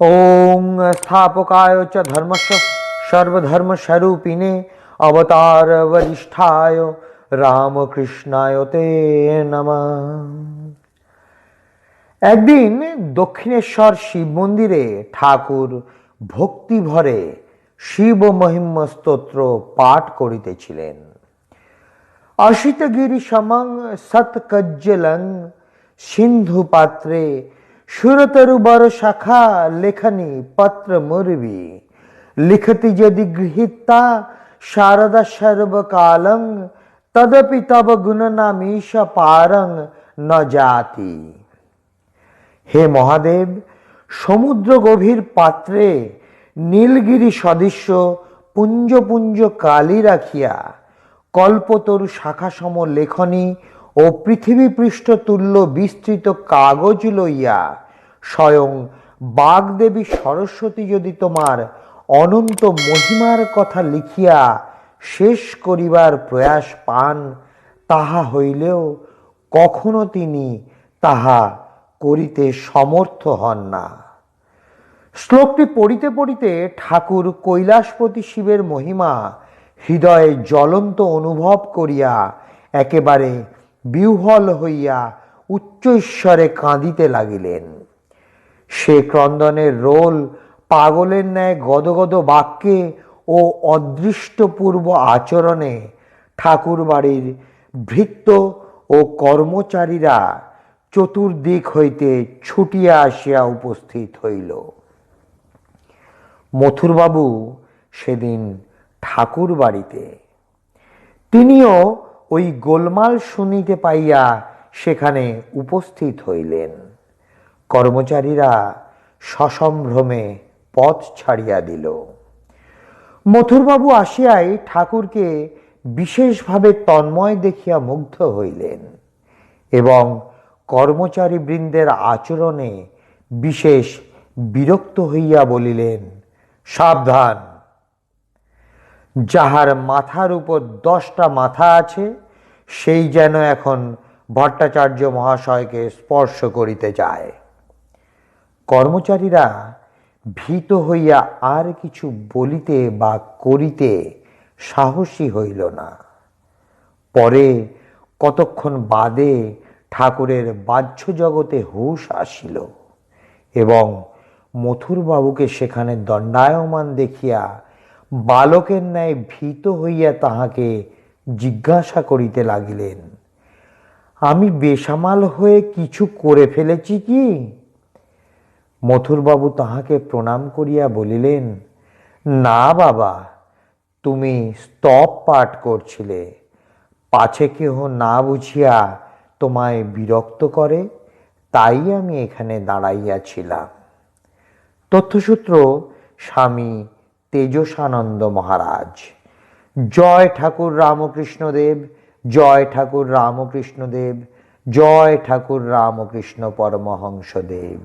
ওং স্থাপকায় চ ধর্মস্য সর্বধর্মস্বরূপিণে অবতার বরিষ্ঠায় রামকৃষ্ণায় তে নমঃ একদিন দক্ষিণেশ্বর শিব মন্দিরে ঠাকুর ভক্তি ভরে শিব মহিম স্তোত্র পাঠ করিতেছিলেন। অসিতগিরি সমং সৎকজ্জলং সিন্ধু পাত্রে সুরতরু বর শাখা লেখনি পত্র মুরবি। লিখতি যদি গৃহীতা, শারদা সর্বকালং, তদপি তব গুণনামীশ পারং ন জাতি। হে মহাদেব, সমুদ্র গভীর পাত্রে নীলগিরি সদৃশ্য পুঞ্জ পুঞ্জ কালি রাখিয়া, কল্পতরু শাখাসম লেখনী ও পৃথিবী পৃষ্ঠ তুল্য বিস্তৃত কাগজ লইয়া স্বয়ং বাগদেবী সরস্বতী যদি তোমার অনন্ত মহিমার কথা লিখিয়া শেষ করিবার প্রয়াস পান, তাহা হইলেও কখনো তিনি তাহা করিতে সমর্থ হন না। শ্লোকটি পড়িতে পড়িতে ঠাকুর কৈলাসপতি শিবের মহিমা হৃদয়ে জ্বলন্ত অনুভব করিয়া একেবারে বিহ্বল হইয়া উচ্চ ঈশ্বরে কাঁদিতে লাগিলেন। সে ক্রন্দনের রোল পাগলের ন্যায় গদগদ বাক্যে ও অদৃষ্টপূর্ব আচরণে ঠাকুর বাড়ির ভৃত্য ও কর্মচারীরা চতুর্দিক হইতে ছুটিয়া আসিয়া উপস্থিত হইল। মথুরবাবু সেদিন ঠাকুর বাড়িতে তিনিও ওই গোলমাল শুনিতে পাইয়া সেখানে উপস্থিত হইলেন। কর্মচারীরা সসম্ভ্রমে পথ ছাড়িয়া দিল। মথুরবাবু আসিয়াই ঠাকুরকে বিশেষভাবে তন্ময় দেখিয়া মুগ্ধ হইলেন এবং কর্মচারী বৃন্দের আচরণে বিশেষ বিরক্ত হইয়া বলিলেন, সাবধান। যাহার মাথার উপর দশটা মাথা আছে, সেই যেন এখন ভট্টাচার্য মহাশয়কে স্পর্শ করিতে যায় কর্মচারীরা ভীত হইয়া আর কিছু বলিতে বা করিতে সাহসী হইল না। পরে কতক্ষণ বাদে ঠাকুরের বাহ্য জগতে হুঁশ আসিল এবং মথুরবাবুকে সেখানে দণ্ডায়মান দেখিয়া বালকের ন্যায় ভীত হইয়া তাহাকে জিজ্ঞাসা করিতে লাগিলেন, আমি বেসামাল হয়ে কিছু করে ফেলেছি কি? মথুরবাবু তাহাকে প্রণাম করিয়া বলিলেন, না বাবা, তুমি স্তব পাঠ করছিলে। পাছে কেহ না বুঝিয়া তোমায় বিরক্ত করে, তাই আমি এখানে দাঁড়াইয়াছিলাম তথ্যসূত্র স্বামী তেজসানন্দ মহারাজ। জয় ঠাকুর রামকৃষ্ণদেব, জয় ঠাকুর রামকৃষ্ণদেব, জয় ঠাকুর রামকৃষ্ণ পরমহংসদেব।